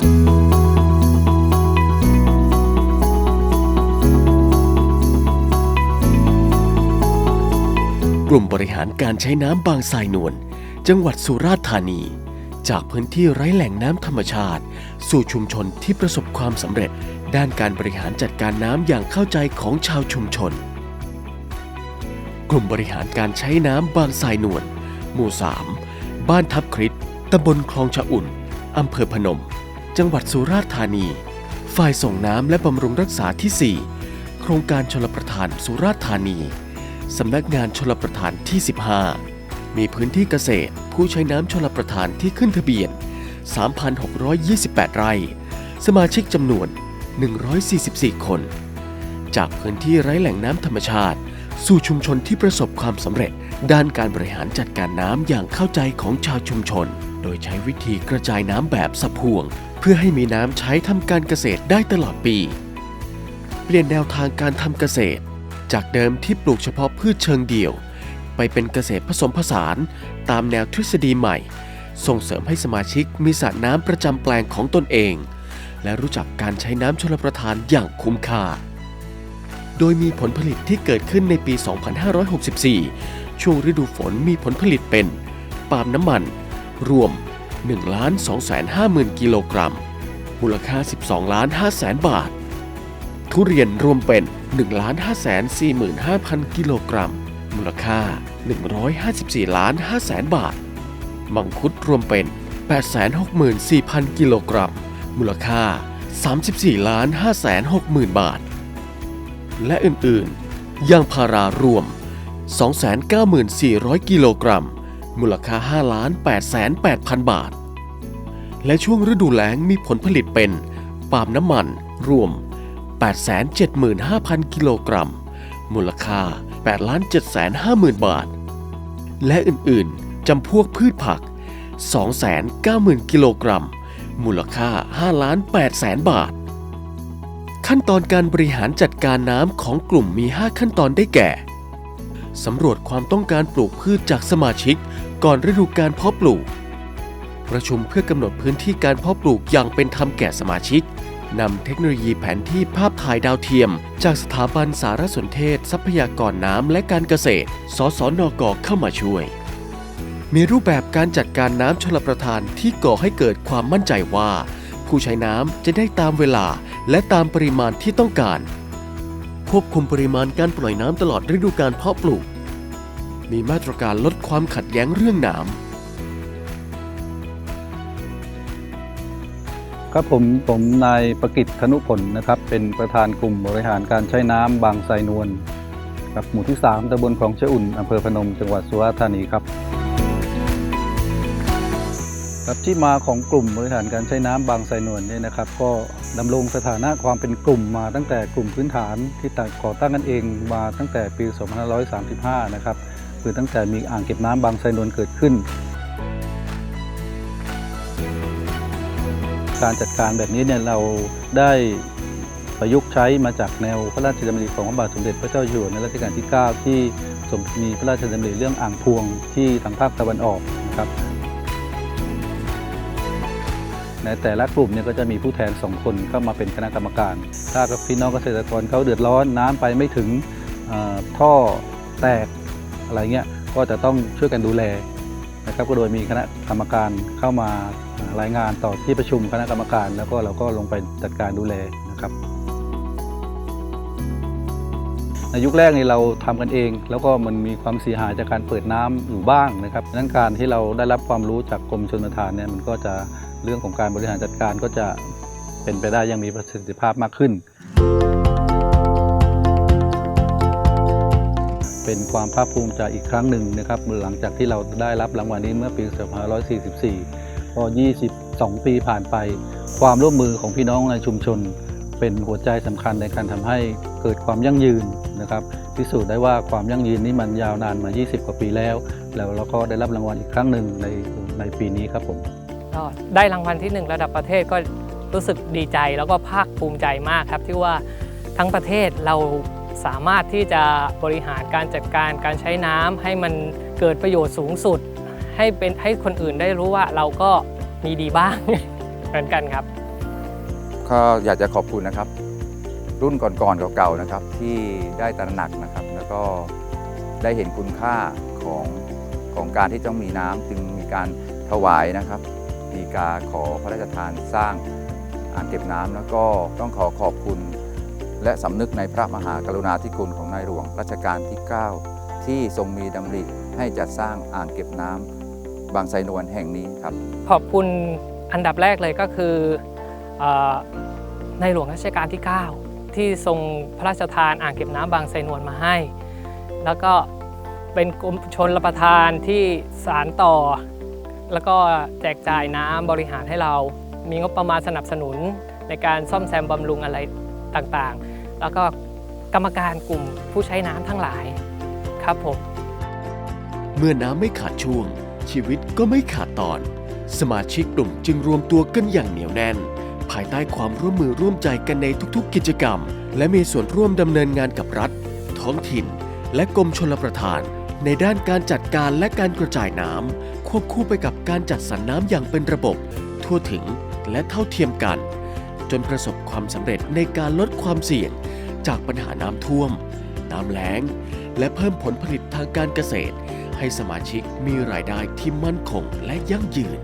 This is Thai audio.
กลุ่มบริหารการใช้น้ำบางทรายนวล จังหวัดสุราษฎร์ธานี จากพื้นที่ไร้แหล่งน้ำธรรมชาติ สู่ชุมชนที่ประสบความสำเร็จ ด้านการบริหารจัดการน้ำอย่างเข้าใจของชาวชุมชน กลุ่มบริหารการใช้น้ำบางทรายนวลหมู่ 3 บ้านทับคริสตำบลคลองชะอุ่นอำเภอพนม จังหวัดสุราษฎร์ธานี ฝ่ายส่งน้ำและบำรุงรักษาที่ 4 โครงการชลประทานสุราษฎร์ธานี สำนักงานชลประทานที่ 15 มีพื้นที่เกษตรผู้ใช้น้ำชลประทานที่ขึ้นทะเบียน 3,628 ไร่ สมาชิกจำนวน 144 คน จากพื้นที่ไร้แหล่งน้ำธรรมชาติ สู่ชุมชนที่ประสบความสำเร็จด้านการบริหารจัดการน้ำอย่างเข้าใจของชาวชุมชน ดยใช้วิธีกระจายน้ำแบบสะพวง เพื่อให้มีน้ำใช้ทำการเกษตรได้ตลอดปี เปลี่ยนแนวทางการทำเกษตร จากเดิมที่ปลูกเฉพาะพืชเชิงเดี่ยว ไปเป็นเกษตรผสมผสานตามแนวทฤษฎีใหม่ ส่งเสริมให้สมาชิกมีสระน้ำประจำแปลงของตนเอง และรู้จักการใช้น้ำชลประทานอย่างคุ้มค่า โดยมีผลผลิตที่เกิดขึ้นในปี 2564 ช่วงฤดูฝนมีผลผลิตเป็นปาล์มน้ำมัน รวม 1 2 5 0 0 0 0กิโลกรัม มูลค่า 12 ล้าน5แสนบาท ทุเรียนรวมเป็น 1 5 4 5 0 0 0 กิโลกรัม มูลค่า 154 ล้าน5แสนบาท มังคุดรวมเป็น 864,000 กิโลกรัม มูลค่า 34 ล้าน5แสน60,000 บาท และอื่นๆยางพารารวม 294,000 กิโลกรัม มูลค่า5ล้าน8แสน8,000 บาท และช่วงฤดูแล้งมีผลผลิตเป็นปาล์มน้ำมันรวม 875,000 กิโลกรัม มูลค่า8ล้าน750,000 บาท และอื่นๆจำพวกพืชผัก 290,000 กิโลกรัม มูลค่า5ล้าน8แสนบาท ขั้นตอนการบริหารจัดการน้ำของกลุ่มมี 5 ขั้นตอนได้แก่สำรวจความต้องการปลูกพืชจากสมาชิก ก่อนฤดูการเพาะปลูก ประชุมเพื่อกำหนดพื้นที่การเพาะปลูกอย่างเป็นธรรมแก่สมาชิกนำเทคโนโลยีแผนที่ภาพถ่ายดาวเทียม จากสถาบันสารสนเทศ ทรัพยากรน้ำและการเกษตร สสนกเข้ามาช่วย มีรูปแบบการจัดการน้ำชลประทานที่ก่อให้เกิดความมั่นใจว่า ผู้ใช้น้ำจะได้ตามเวลาและตามปริมาณที่ต้องการ ควบคุมปริมาณการปล่อยน้ำตลอดฤดูการเพาะปลูก มีมาตรการลดความขัดแย้งเรื่องน้ำครับผมผมนายประกิตธนุผลนะครับ เป็นประธานกลุ่มบริหารการใช้น้ำบางไทรนวลครับหมู่ที่ 3ตำบลคลองเชอุ่นอำเภอพนมจังหวัดสุราษฎร์ธานีครับ ครับที่มาของกลุ่มบริหารการใช้น้ำบางไทรนวลเนี่ยนะครับ ก็ดำรงสถานะความเป็นกลุ่มมาตั้งแต่กลุ่มพื้นฐานที่ตาก่อตั้งกันเองมาตั้งแต่ปี 2535 นะครับ คือตั้งแต่มีอ่างเก็บน้ำบางไทรนวลเกิดขึ้น การจัดการแบบนี้เนี่ยเราได้ประยุกต์ใช้มาจากแนวพระราชดำริของพระบาทสมเด็จพระเจ้าอยู่หัวในรัชกาลที่ 9 ที่ทรงมีพระราชดำริเรื่องอ่างพวงที่ทางภาคตะวันออกนะครับในแต่ละกลุ่มเนี่ยก็จะมีผู้แทนสองคนเข้ามาเป็นคณะกรรมการ ถ้ากับพี่น้องเกษตรกรเขาเดือดร้อนน้ำไปไม่ถึงท่อแตก อะไรเงี้ยก็จะต้องช่วยกันดูแลนะครับก็โดยมีคณะกรรมการเข้ามารายงานต่อที่ประชุมคณะกรรมการ แล้วก็เราก็ลงไปจัดการดูแลนะครับ ในยุคแรกนี่เราทำกันเอง แล้วก็มันมีความเสียหายจากการเปิดน้ำอยู่บ้างนะครับดังนั้นการที่เราได้รับความรู้จากกรมชลประทานเนี่ยมันก็จะเรื่องของการบริหารจัดการก็จะเป็นไปได้ยังมีประสิทธิภาพมากขึ้น เป็นความภาคภูมิใจอีกครั้งหนึ่งนะครับหลังจากที่เราได้รับรางวัลนี้เมื่อปี 2544 พอ 22 ปีผ่านไป ความร่วมมือของพี่น้องในชุมชน เป็นหัวใจสำคัญในการทำให้เกิดความยั่งยืนนะครับพิสูจน์ได้ว่าความยั่งยืนนี้มันยาวนานมา 20 กว่าปีแล้ว แล้วเราก็ได้รับรางวัลอีกครั้งหนึ่งในในปีนี้ครับผมก็ได้รางวัลที่ 1 ระดับประเทศก็รู้สึกดีใจแล้วก็ภาคภูมิใจมากครับที่ว่าทั้งประเทศเรา สามารถที่จะบริหารการจัดการการใช้น้ำให้มันเกิดประโยชน์สูงสุด ให้เป็นให้คนอื่นได้รู้ว่าเราก็มีดีบ้างเหมือนกันครับ ก็อยากจะขอบคุณนะครับ รุ่นก่อนๆเก่าๆนะครับ ที่ได้ตระหนักนะครับ แล้วก็ได้เห็นคุณค่าของของการที่ต้องมีน้ำจึงมีการถวายนะครับมีการขอพระราชทานสร้างอ่างเก็บน้ำแล้วก็ต้องขอขอบคุณ และสำนึกในพระมหากรุณาธิคุณของในหลวงรัชกาลที่ 9 ที่ทรงมีดำริให้จัดสร้างอ่างเก็บน้ำบางไทรนวลแห่งนี้ครับ ขอบคุณอันดับแรกเลยก็คือออในหลวงรัชกาลที่ 9 ที่ทรงพระราชทานอ่างเก็บน้ำบางไทรนวลมาให้ แล้วก็เป็นกรมชนรับประทานที่สารต่อ แล้วก็แจกจ่ายน้ำบริหารให้เรา มีงบประมาณสนับสนุนในการซ่อมแซมบำรุงอะไร ต่างๆ แล้วก็กรรมการกลุ่มผู้ใช้น้ำทั้งหลายครับผม เมื่อน้ำไม่ขาดช่วง ชีวิตก็ไม่ขาดตอน สมาชิกกลุ่มจึงรวมตัวกันอย่างเหนียวแน่น ภายใต้ความร่วมมือร่วมใจกันในทุกๆ กิจกรรม และมีส่วนร่วมดำเนินงานกับรัฐ ท้องถิ่น และกรมชลประทาน ในด้านการจัดการและการกระจายน้ำควบคู่ไปกับการจัดสรรน้ำอย่างเป็นระบบ ทั่วถึงและเท่าเทียมกัน จนประสบความสำเร็จในการลดความเสี่ยง จากปัญหาน้ำท่วม น้ำแล้ง และเพิ่มผลผลิตทางการเกษตร ให้สมาชิกมีรายได้ที่มั่นคงและยั่งยืน